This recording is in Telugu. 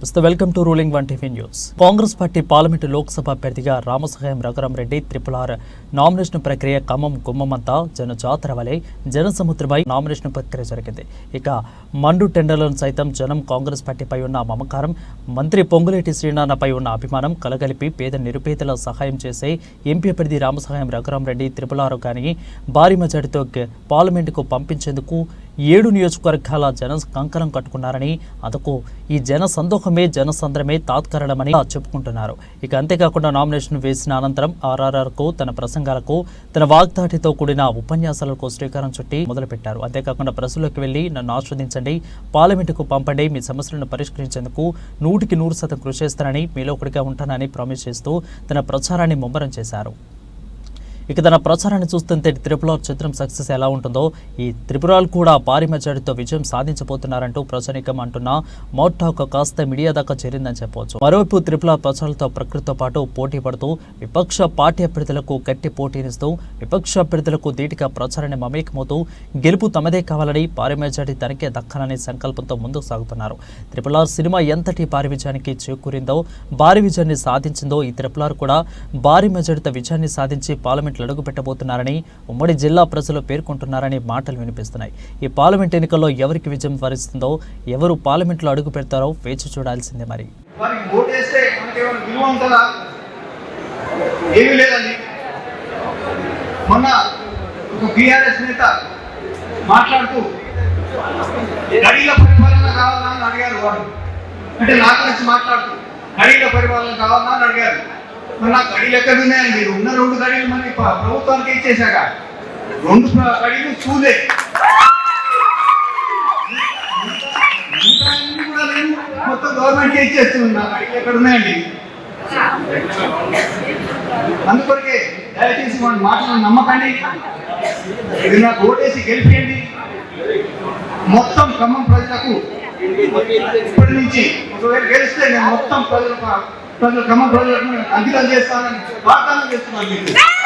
నమస్తే. Welcome to ruling one TV news. Congress party parliament Lok Sabha అభ్యర్థిగా రామసహాయం రఘురాం రెడ్డి ఆర్ నామినేషన్ ప్రక్రియ ఖమ్మం గుమ్మమంతా జన జాతర వలె జనసముద్రమై నామినేషన్ ప్రక్రియ జరిగింది. ఇక మండు టెండర్లను సైతం జనం కాంగ్రెస్ పార్టీపై ఉన్న మమకారం మంత్రి పొంగులేటి శ్రీనాన్నపై ఉన్న అభిమానం కలగలిపి పేద నిరుపేదల సహాయం చేసే ఎంపీ అభ్యర్థి రామసహాయం రఘురాం రెడ్డి త్రిపులారు కానీ భారీ మెజార్టీతో పార్లమెంటుకు పంపించేందుకు ఏడు నియోజకవర్గాల జన కంకణం కట్టుకున్నారని అందుకు ఈ జన సందోహమే జనసంద్రమే తాత్కారణమని చెప్పుకుంటున్నారు. ఇక అంతేకాకుండా నామినేషన్ వేసిన అనంతరం ఆర్ఆర్ఆర్కు తన ప్రసంగాలకు తన వాగ్దాటితో కూడిన ఉపన్యాసాలకు శ్రీకారం చుట్టి మొదలుపెట్టారు. అంతేకాకుండా ప్రజల్లోకి వెళ్ళి నన్ను ఆస్వాదించండి పార్లమెంటుకు పంపండి మీ సమస్యలను పరిష్కరించేందుకు నూటికి నూరు శాతం కృషి చేస్తానని మీలో ఒకటిగా ఉంటానని ప్రామిస్ చేస్తూ తన ప్రచారాన్ని ముమ్మరం చేశారు. ఇక తన ప్రచారాన్ని చూస్తుంటే త్రిపుల చిత్రం సక్సెస్ ఎలా ఉంటుందో ఈ త్రిపురాలు కూడా భారీ మెజారిటీతో విజయం సాధించబోతున్నారంటూ ప్రజానికం అంటున్న మోటాక్ కాస్త మీడియా దాకా చేరిందని చెప్పవచ్చు. మరోవైపు త్రిపుల ప్రచారాలతో ప్రకృతితో పాటు పోటీ పడుతూ విపక్ష పార్టీ అభ్యర్థులకు గట్టి పోటీనిస్తూ విపక్ష అభ్యర్థులకు ధీటుగా ప్రచారాన్ని మమేకమవుతూ గెలుపు తమదే కావాలని భారీ మెజారిటీ తనకే దక్కాలనే సంకల్పంతో ముందుకు సాగుతున్నారు. త్రిపులార్ సినిమా ఎంతటి భారీ విజయానికి చేకూరిందో భారీ విజయాన్ని సాధించిందో ఈ త్రిపులార్ కూడా భారీ మెజారిటీతో విజయాన్ని సాధించి పార్లమెంట్లో అడుగు పెట్టబోతున్నారని ఉమ్మడి జిల్లా ప్రజలు పేర్కొంటున్నారని మాటలు వినిపిస్తున్నాయి. ఈ పార్లమెంట్ ఎన్నికల్లో ఎవరికి విజయం వరిస్తుందో ఎవరు పార్లమెంట్లో అడుగు పెడతారో వేచి చూడాల్సిందే మరి. మొన్న ఒక బీఆర్ఎస్ నేత మాట్లాడుతూ గడిల పరిపాలన కావాలా అని అడిగారు వారు. అంటే నాకు నుంచి మాట్లాడుతూ గడిల పరిపాలన కావాలా అని అడిగారు. మరి నాకు గడిలు ఎక్కడ ఉన్నాయని మీరు ఉన్న రెండు గడిలు మరి ప్రభుత్వానికి ఇచ్చేశాక. రెండు ప్ర- గడిలు చూలే. ఇంకా మొత్తం గవర్నమెంట్ ఇచ్చేస్తుంది. నా గడిలు ఎక్కడ ఉన్నాయండి? అందుకొరకే దయచేసి మన మాటలు నమ్మకండి. ఇది నాకు ఓటేసి గెలిపియండి. మొత్తం ఖమ్మం ప్రజలకు ఇప్పటి నుంచి ఒకవేళ గెలిస్తే నేను మొత్తం ప్రజలకు ప్రజలు ఖమ్మం ప్రజలకు అంకితం చేస్తానని వాగ్దానం చేస్తున్నాను